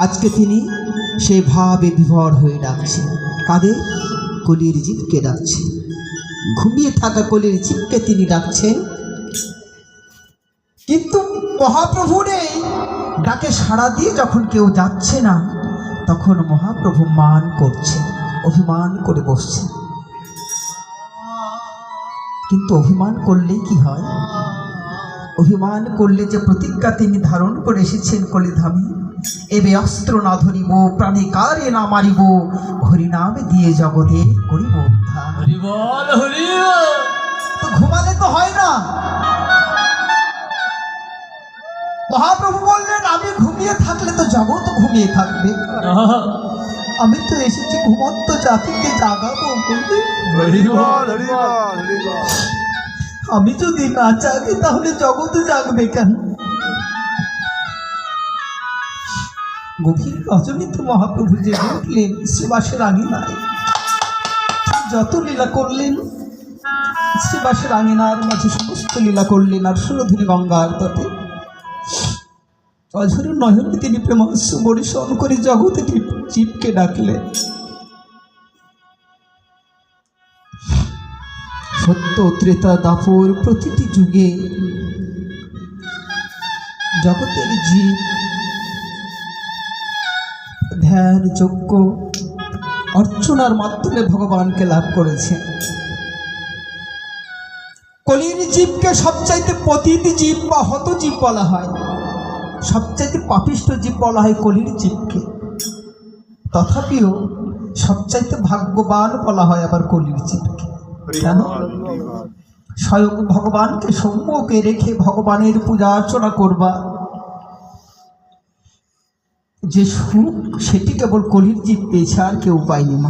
আজকে তিনি সে ভাবে বিভর হয়ে ডাকছে কাদের? কলির জীবকে ডাকছে ঘুমিয়ে থাকা কলির জীবকে তিনি ডাকছেন। কিন্তু মহাপ্রভুর এই ডাকে সাড়া দিয়ে যখন কেউ যাচ্ছে না, তখন মহাপ্রভু মান করছে, অভিমান করে বসছে। কিন্তু অভিমান করলে কি হয়? অভিমান করলে যে প্রতিজ্ঞা তিনি ধারণ করে এসেছেন কলিধামে এবে অস্ত্র না ধরিব প্রাণী কারে না মারিব হরিনামে দিয়ে জগতের করিব উদ্ধার। তো ঘুমালে তো হয় না। মহাপ্রভু বললেন আমি ঘুমিয়ে থাকলে তো জগৎ ঘুমিয়ে থাকবে। আমি তো এসেছি ঘুমন্ত জাতিকে জাগাবো আমি যদি না জাগি তাহলে জগৎ জাগবে কেন? গভীর রজনীতে মহাপ্রভু যে উঠলেন শ্রীবাসের আঙিনায় যত লীলা করলেন শ্রীবাসের আঙিনার মাঝে সমস্ত লীলা করলেন, আর সুরধুনী গঙ্গার তটে অঝর নয়নে তিনি প্রেমাংশু বরিশন করে জগতে জীবকে ডাকলেন। সত্য ত্রেতা দাপর প্রতিটি যুগে জগতের জীব ধ্যান যজ্ঞ অর্চনার মাধ্যমে ভগবানকে লাভ করেছে। কলির জীবকে সবচাইতে পতিত জীব বা হত জীব বলা হয়। সবচাইতে পাপিষ্ট জীব বলা হয় কলির জীবকে। তথাপিও সবচাইতে ভাগ্যবান বলা হয় আবার কলির জীবকে। কেন? স্বয়ং ভগবানকে সম্মুখে রেখে ভগবানের পূজা অর্চনা করবা। যে সুখ সেটি কেবল কলির জীব পেয়েছে আর কেউ পায়নি মা।